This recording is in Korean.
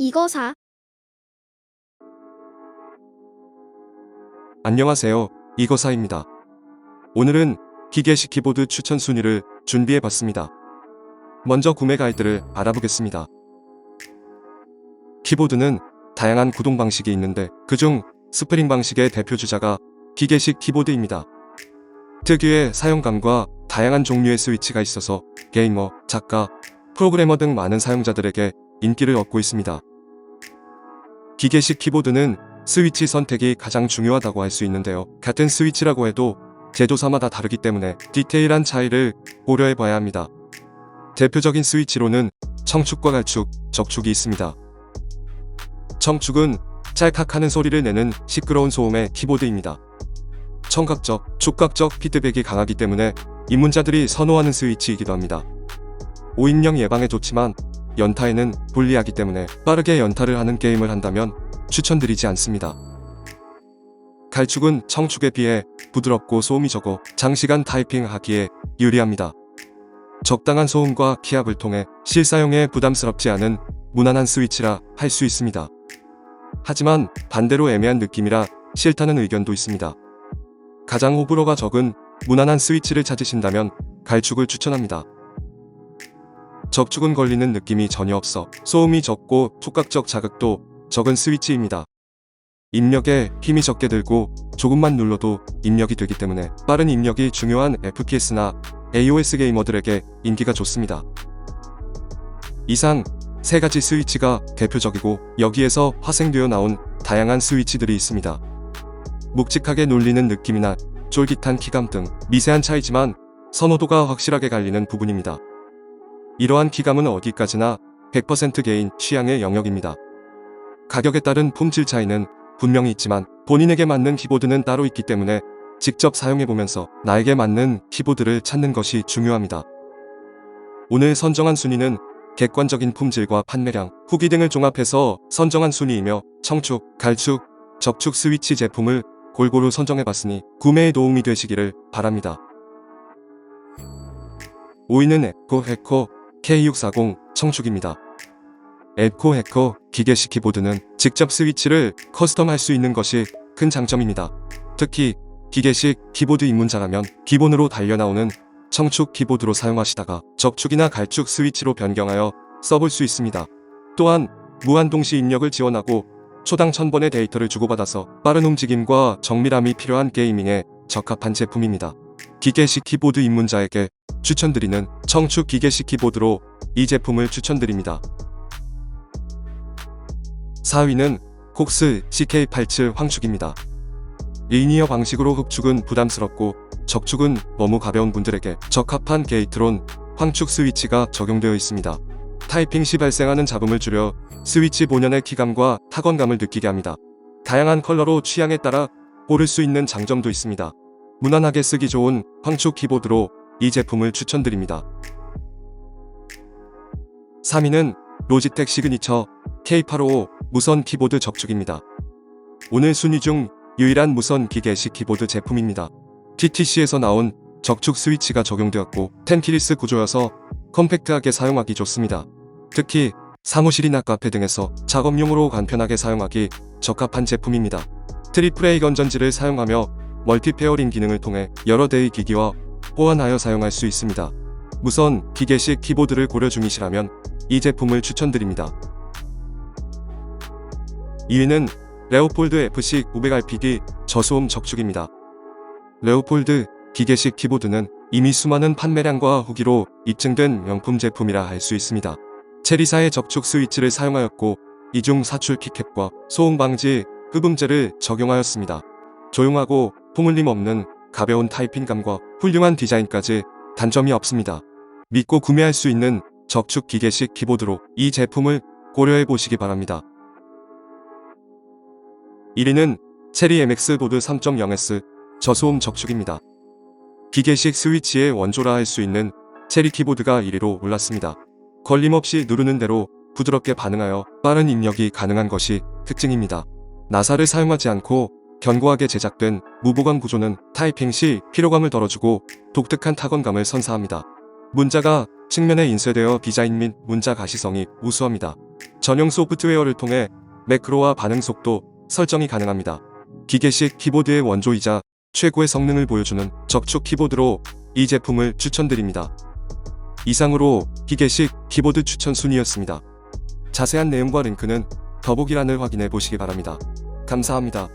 이거 사. 안녕하세요. 이거사입니다. 오늘은 기계식 키보드 추천 순위를 준비해 봤습니다. 먼저 구매 가이드를 알아보겠습니다. 키보드는 다양한 구동 방식이 있는데 그중 스프링 방식의 대표 주자가 기계식 키보드입니다. 특유의 사용감과 다양한 종류의 스위치가 있어서 게이머, 작가, 프로그래머 등 많은 사용자들에게 인기를 얻고 있습니다. 기계식 키보드는 스위치 선택이 가장 중요하다고 할 수 있는데요. 같은 스위치라고 해도 제조사마다 다르기 때문에 디테일한 차이를 고려해 봐야 합니다. 대표적인 스위치로는 청축과 갈축, 적축이 있습니다. 청축은 짤칵하는 소리를 내는 시끄러운 소음의 키보드입니다. 청각적, 촉각적 피드백이 강하기 때문에 입문자들이 선호하는 스위치이기도 합니다. 오인령 예방에 좋지만 연타에는 불리하기 때문에 빠르게 연타를 하는 게임을 한다면 추천드리지 않습니다. 갈축은 청축에 비해 부드럽고 소음이 적어 장시간 타이핑하기에 유리합니다. 적당한 소음과 키압을 통해 실사용에 부담스럽지 않은 무난한 스위치라 할 수 있습니다. 하지만 반대로 애매한 느낌이라 싫다는 의견도 있습니다. 가장 호불호가 적은 무난한 스위치를 찾으신다면 갈축을 추천합니다. 적축은 걸리는 느낌이 전혀 없어 소음이 적고 촉각적 자극도 적은 스위치입니다. 입력에 힘이 적게 들고 조금만 눌러도 입력이 되기 때문에 빠른 입력이 중요한 FPS나 AOS 게이머들에게 인기가 좋습니다. 이상 세 가지 스위치가 대표적이고 여기에서 화생되어 나온 다양한 스위치들이 있습니다. 묵직하게 눌리는 느낌이나 쫄깃한 키감 등 미세한 차이지만 선호도가 확실하게 갈리는 부분입니다. 이러한 키감은 어디까지나 100% 개인 취향의 영역입니다. 가격에 따른 품질 차이는 분명히 있지만 본인에게 맞는 키보드는 따로 있기 때문에 직접 사용해보면서 나에게 맞는 키보드를 찾는 것이 중요합니다. 오늘 선정한 순위는 객관적인 품질과 판매량, 후기 등을 종합해서 선정한 순위이며 청축, 갈축, 적축 스위치 제품을 골고루 선정해봤으니 구매에 도움이 되시기를 바랍니다. 5위는 에코 해커 K640 청축입니다. 에코 해커 기계식 키보드는 직접 스위치를 커스텀할 수 있는 것이 큰 장점입니다. 특히 기계식 키보드 입문자라면 기본으로 달려나오는 청축 키보드로 사용하시다가 적축이나 갈축 스위치로 변경하여 써볼 수 있습니다. 또한 무한 동시 입력을 지원하고 초당 1000번의 데이터를 주고받아서 빠른 움직임과 정밀함이 필요한 게이밍에 적합한 제품입니다. 기계식 키보드 입문자에게 추천드리는 청축 기계식 키보드로 이 제품을 추천드립니다. 4위는 콕스 CK87 황축입니다. 리니어 방식으로 흡축은 부담스럽고 적축은 너무 가벼운 분들에게 적합한 게이트론 황축 스위치가 적용되어 있습니다. 타이핑 시 발생하는 잡음을 줄여 스위치 본연의 키감과 타건감을 느끼게 합니다. 다양한 컬러로 취향에 따라 고를 수 있는 장점도 있습니다. 무난하게 쓰기 좋은 황축 키보드로 이 제품을 추천드립니다. 3위는 로지텍 시그니처 K855 무선 키보드 적축입니다. 오늘 순위 중 유일한 무선 기계식 키보드 제품입니다. TTC에서 나온 적축 스위치가 적용되었고 텐키리스 구조여서 컴팩트하게 사용하기 좋습니다. 특히 사무실이나 카페 등에서 작업용으로 간편하게 사용하기 적합한 제품입니다. 트리플 A 건전지를 사용하며 멀티 페어링 기능을 통해 여러 대의 기기와 호환하여 사용할 수 있습니다. 무선 기계식 키보드를 고려 중이시라면 이 제품을 추천드립니다. 2위는 레오폴드 FC 500RPD 저소음 적축입니다. 레오폴드 기계식 키보드는 이미 수많은 판매량과 후기로 입증된 명품 제품이라 할 수 있습니다. 체리사의 적축 스위치를 사용하였고 이중 사출 키캡과 소음 방지 흡음재를 적용하였습니다. 조용하고 풍울림 없는 가벼운 타이핑감과 훌륭한 디자인까지 단점이 없습니다. 믿고 구매할 수 있는 적축 기계식 키보드로 이 제품을 고려해 보시기 바랍니다. 1위는 체리 MX 보드 3.0S 저소음 적축입니다. 기계식 스위치의 원조라 할 수 있는 체리 키보드가 1위로 올랐습니다. 걸림없이 누르는 대로 부드럽게 반응하여 빠른 입력이 가능한 것이 특징입니다. 나사를 사용하지 않고 견고하게 제작된 무보강 구조는 타이핑 시 피로감을 덜어주고 독특한 타건감을 선사합니다. 문자가 측면에 인쇄되어 디자인 및 문자 가시성이 우수합니다. 전용 소프트웨어를 통해 매크로와 반응 속도 설정이 가능합니다. 기계식 키보드의 원조이자 최고의 성능을 보여주는 적축 키보드로 이 제품을 추천드립니다. 이상으로 기계식 키보드 추천 순위였습니다. 자세한 내용과 링크는 더보기란을 확인해 보시기 바랍니다. 감사합니다.